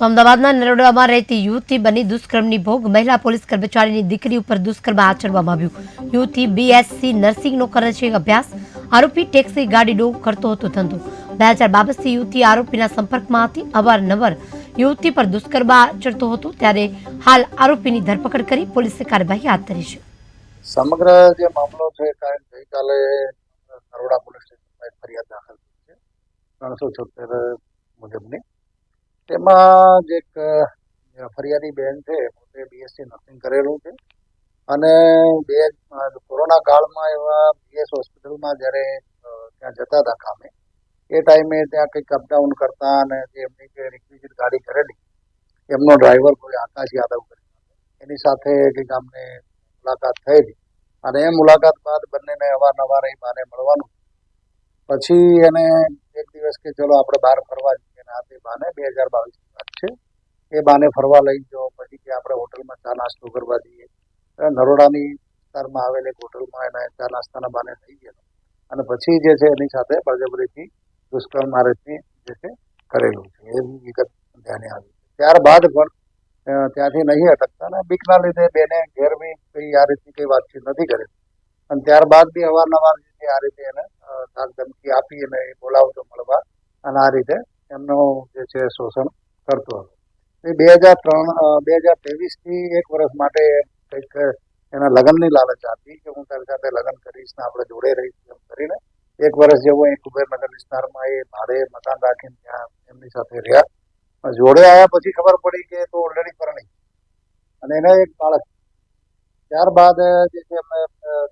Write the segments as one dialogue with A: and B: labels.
A: તો અમદાવાદના નરોડામાં રહેતી યુવતી બની દુષ્કર્મની ભોગ. મહિલા પોલીસ કર્મચારીની દીકરી ઉપર દુષ્કર્મ આચરવામાં આવ્યું. યુવતી બીએસસી નર્સિંગનો કરે છે અભ્યાસ. આરોપી ટેક્સી ગાડીનો કરતો હતો ધંધો. બે હજાર બાવીસથી યુવતી આરોપીના સંપર્કમાં હતી. અવારનવાર યુવતી પર દુષ્કર્મ આચરતો હતો. ત્યારે હાલ આરોપીની ધરપકડ કરી પોલીસે કાર્યવાહી હાથ ધરી છે.
B: સમગ્ર જે મામલો છે ગઈકાલે નરોડા પોલીસ સ્ટેશનમાં ફરિયાદ દાખલ થઈ છે. ત્રણસો છોતેર મુજબની. તેમાં જે એક ફરિયાદી બેન છે, પોતે બીએસસી નર્સિંગ કરેલું છે. અને બે કોરોના કાળમાં એવા બીએસ હોસ્પિટલમાં જ્યારે ત્યાં જતા હતા કામે, એ ટાઈમે ત્યાં કંઈક અપડાઉન કરતા અને જે એમની જે રિક્વિઝિટ ગાડી કરેલી, એમનો ડ્રાઈવર કોઈ આકાશ યાદવ કરી એની સાથે કંઈક અમને મુલાકાત થયેલી. અને એ મુલાકાત બાદ બંનેને અવારનવાર એ બાને મળવાનું. પછી એને એક દિવસ કે ચલો આપણે બહાર ફરવા અને તે બાને બે હજાર બાવીસની વાત છે. એ બાને ફરવા લઈ જાઓ પછી કે આપણે હોટલમાં ચા નાસ્તો કરવા જઈએ. નરોડાની વિસ્તારમાં આવેલ એક હોટલમાં એને ચા નાસ્તાના બાને લઈ ગયેલો. અને પછી જે છે એની સાથે બળજબરીથી દુષ્કર્મ મારેથી જે છે કરેલું છે. એવી વિગત ધ્યાને આવી ત્યારબાદ પણ ત્યાંથી નહીં અટકતા અને બીકના લીધે બેને ઘેર બી કઈ આ રીતની કઈ વાતચીત નથી કરેલી અને ત્યારબાદ બી અવારનવાર આ રીતે એને ધાક ધમકી આપી અને બોલાવતો મળવા અને આ રીતે એમનો જે છે શોષણ કરતો હતો. એ બે હજાર ત્રણ બે હજાર ત્રેવીસથી એક વર્ષ માટે કંઈક એના લગ્નની લાલચ આપી કે હું તારી સાથે લગ્ન કરીશ ને આપણે જોડે રહીશું એમ કરીને એક વર્ષ જેવો એ કુબેરનગર વિસ્તારમાં એ ભાડે મકાન રાખીને ત્યાં એમની સાથે રહ્યા. જોડે આવ્યા પછી ખબર પડી કે તો ઓલરેડી પરણી. અને એને એક બાળક ત્યારબાદ જે છે અમે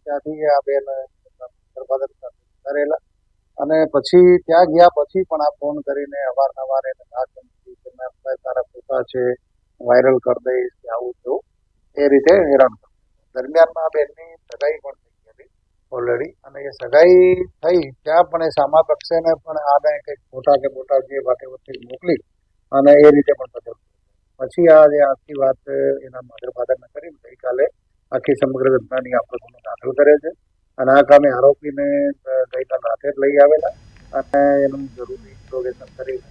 B: ત્યાંથી આ બેન ગર્ભાદર કરેલા અને પછી ત્યાં ગયા પછી પણ આ ફોન કરીને અવારનવાર એને ધાક ધમકી કે મેં તારા ફોટા છે વાયરલ કરી દઈશ કે આવું તેવું. એ રીતે હેરાન દરમિયાનમાં આ બેનની સગાઈ પણ થઈ ગયેલી ઓલરેડી અને એ સગાઈ થઈ ત્યાં પણ એ સામા પક્ષેને પણ આને કંઈક ફોટા કે મોટા જે વાતે વચ્ચે મોકલી અને એ રીતે પણ બદલ પછી આ જે આખી વાત એના માધર ફાધરને કરી ગઈકાલે આખી સમગ્ર ઘટનાની આપણે દાખલ કરે છે. અને આ કામે આરોપીને ગઈકાલ રાતે જ લઈ આવેલા અને એનું જરૂરી ઇન્ટ્રોગેશન કરીને